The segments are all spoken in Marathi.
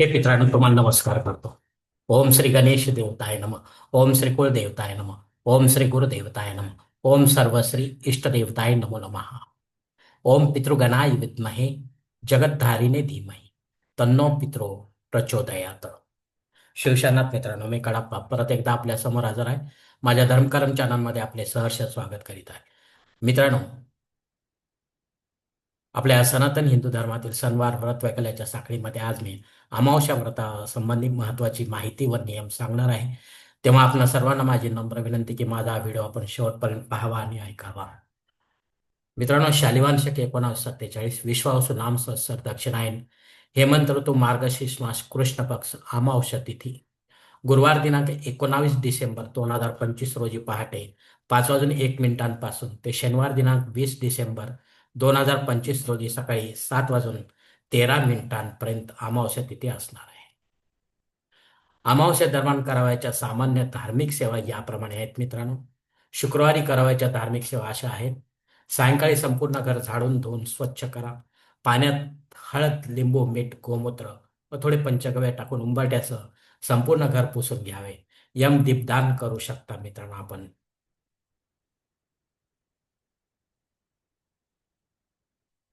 हे मित्रांनो तुम्हाला नमस्कार करतो. ओम श्री गणेश देवताय नम. ओम श्री कुलदेवताय नम. ओम श्री गुरुदेवताय नम. ओम सर्वश्री इष्टदेवताय नमो नमः. ओम पितृगणाय विद्महे जगद्धारिणे धीमहि. तन्नो पित्रो प्रचोदयात. शिवशानाथ मित्रांनो मी कडाप्पा परत एकदा आपल्यासमोर हजर आहे. माझ्या धर्मकरम चॅनलमध्ये आपले सहर्ष स्वागत करीत आहे. मित्रांनो आपल्या सनातन हिंदू धर्मातील सणवार व्रत वैकल्याच्या साखळीमध्ये आज मी अमावस्या व्रतासंबंधी महत्वाची माहिती व नियम सांगणार आहे. तेव्हा आपण सर्वांना माझी नम्र विनंती की माझा व्हिडिओ आपण शेवटपर्यंत पाहावा आणि ऐकावा. मित्रांनो शालिवान शक एकोणावीस सत्तेचाळीस विश्वासू नाम संवत्सर दक्षिणायन हेमंत ऋतू मार्गशीर्ष मास कृष्ण पक्ष अमावस्या तिथी. गुरुवार दिनांक एकोणावीस डिसेंबर दोन हजार पंचवीस रोजी पहाटे पाच वाजून एक मिनिटांपासून ते शनिवार दिनांक वीस डिसेंबर दोन हजार पंचवीस रोजी सकाळी सात वाजून तेरा मिनिटांपर्यंत अमावस्या तिथे असणार आहे. अमावस्या दरम्यान करावयाच्या सामान्य धार्मिक सेवा याप्रमाणे आहेत मित्रांनो. शुक्रवारी करावयाच्या धार्मिक सेवा अशा आहेत. सायंकाळी संपूर्ण घर झाडून धुवून स्वच्छ करा. पाण्यात हळद लिंबू मीठ गोमूत्र व थोडे पंचगव्य टाकून उंबरट्यासह संपूर्ण घर पुसून घ्यावे. यम दीपदान करू शकता मित्रांनो आपण.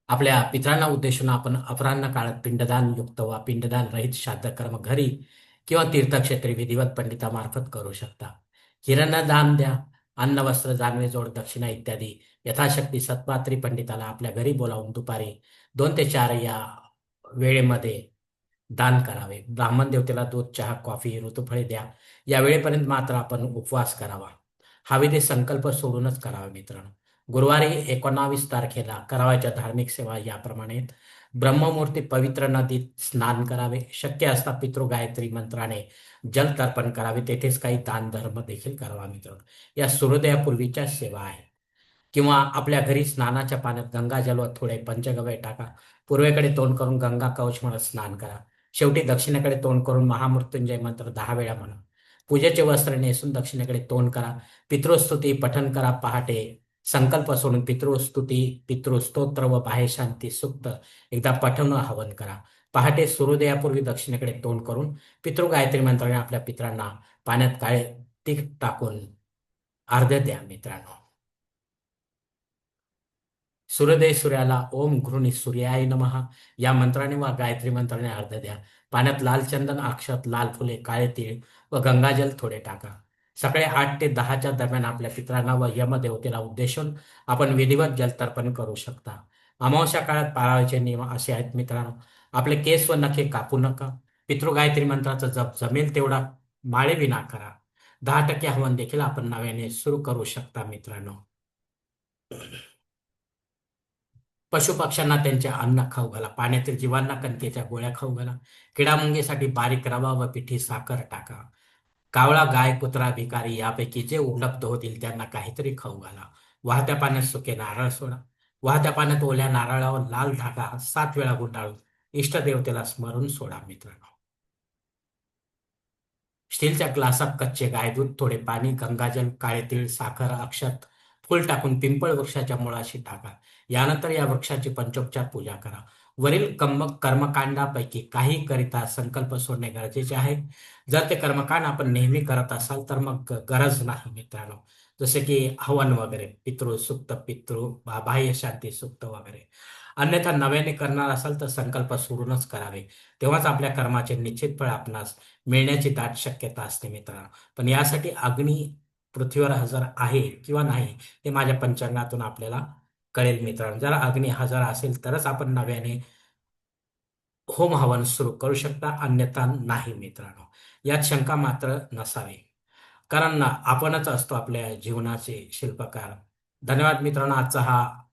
आपल्या पित्रांना उद्देशून आपण अपराह्न काळात पिंडदान युक्त वा पिंडदान रहित श्राद्धकर्म घरी किंवा तीर्थक्षेत्री विधिवत पंडितामार्फत करू शकता. किराणा दान द्या अन्न वस्त्र जानवे जोड दक्षिणा इत्यादी यथाशक्ती सत्पात्री पंडिताला आपल्या घरी बोलावून दुपारी दोन ते चार या वेळेमध्ये दान करावे. ब्राह्मण देवतेला दूध चहा कॉफी ऋतुफळे द्या. या वेळेपर्यंत मात्र आपण उपवास करावा. हा विधी संकल्प सोडूनच करावा मित्रांनो. गुरुवारी एकोणावीस तारखेला करावयाच्या धार्मिक सेवा याप्रमाणे ब्रह्ममूर्ती पवित्र नदीत स्नान करावे. शक्य असता पितृ गायत्री मंत्राने जल तर्पण करावे. तेथेच काही दान धर्म देखील करावा मित्र या सूर्योदयापूर्वीच्या सेवा आहे किंवा आपल्या घरी स्नानाच्या पाण्यात गंगाजल व थोडे पंचगव्य टाका. पूर्वेकडे तोंड करून गंगा कवच म्हणत स्नान करा. शेवटी दक्षिणेकडे तोंड करून महामृत्युंजय मंत्र दहा वेळा म्हणा. पूजेचे वस्त्र नेसून दक्षिणेकडे तोंड करा. पितृस्तुती पठन करा पहाटे संकल्प सोडून पितृस्तुती पितृस्तोत्र व बाह्य शांती सुक्त एकदा पठवणं हवन करा. पहाटे सूर्योदयापूर्वी दक्षिणेकडे तोंड करून पितृ गायत्री मंत्राने आपल्या पित्रांना पाण्यात काळे तीख टाकून अर्ध द्या मित्रांनो. सूर्योदय सूर्याला ओम घृणी सूर्याय नमहा या मंत्राने व गायत्री मंत्राने अर्ध द्या. पाण्यात लाल चंदन अक्षत लाल फुले काळे तीळ व गंगाजल थोडे टाका. सकाळी आठ ते दहाच्या दरम्यान आपल्या पित्रांना व यमदेवतेला उद्देशून आपण विधिवत जलतर्पण करू शकता. अमावस्या काळात पाळायचे नियम असे आहेत मित्रांनो. आपले केस व नखे कापू नका. पितृगायत्री मंत्राचा जप जमेल तेवढा माळे विना करा. दहा टक्के हवन देखील आपण नव्याने सुरू करू शकता मित्रांनो. पशुपक्ष्यांना त्यांचे अन्न खाऊ घाला. पाण्यातील जीवांना कणकेच्या गोळ्या खाऊ घाला. किडामुंगीसाठी बारीक रवा व पिठी साखर टाका. कावळा गाय कुत्रा भिकारी यापैकी जे उपलब्ध होतील त्यांना काहीतरी खाऊ घाला. वाहत्या पाण्यात सुके नारळ सोडा. वाहत्या पाण्यात ओल्या नारळावर लाल धागा सात वेळा गुंडाळून इष्टदेवतेला स्मरून सोडा मित्रांनो. स्टीलच्या ग्लासात कच्चे गायदूध थोडे पाणी गंगाजल काळे तीळ साखर अक्षत फुल टाकून पिंपळ वृक्षाच्या मुळाशी टाका यानंतर या वृक्षाची पंचोपचार पूजा करा. वरील कर्म कर्मकांडापैकी काही करिता संकल्प सोडणे गरजेचे आहे. जर ते कर्मकांड आपण नेहमी करत असाल तर मग गरज नाही मित्रांनो. जसे की हवन वगैरे पितृ सुक्त पितृ बाह्य शांती सुक्त वगैरे. अन्यथा नव्याने करणार असाल तर संकल्प सोडूनच करावे. तेव्हाच आपल्या कर्माचे निश्चित फळ आपणास मिळण्याची दाट शक्यता असते मित्रांनो. पण यासाठी अग्नी पृथ्वीवर हजर आहे किंवा नाही हे माझ्या पंचांगातून आपल्याला कळेल मित्रांनो. जर अग्नी हजर असेल तरच आपण नव्याने होम हवन सुरू करू शकता. अन्यथा नाही मित्रांनो. यात शंका मात्र नसावी. कारण आपणच असतो आपल्या जीवनाचे शिल्पकार. धन्यवाद मित्रांनो. आजचा हा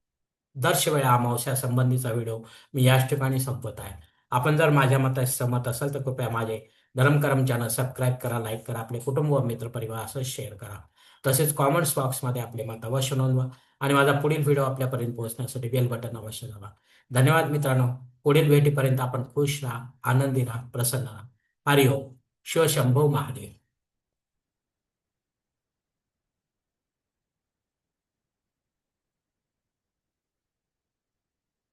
दर्शवेळा अमावस्या संबंधीचा व्हिडिओ मी याच ठिकाणी संपत आहे. आपण जर माझ्या मताशी सहमत असाल तर कृपया माझे धर्मकरम चॅनल सबस्क्राईब करा लाईक करा आपले कुटुंब व मित्रपरिवार असं शेअर करा. तसेच कॉमेंट्स बॉक्समध्ये आपले मत अवश्य नोंदवा. आणि माझा पुढील व्हिडिओ आपल्यापर्यंत पोहोचण्यासाठी बेल बटन अवश्य दाबा. धन्यवाद मित्रांनो. पुढील भेटीपर्यंत आपण खुश राहा आनंदी राहा प्रसन्न राहा. हरिओम. शिवशंभो महादेव.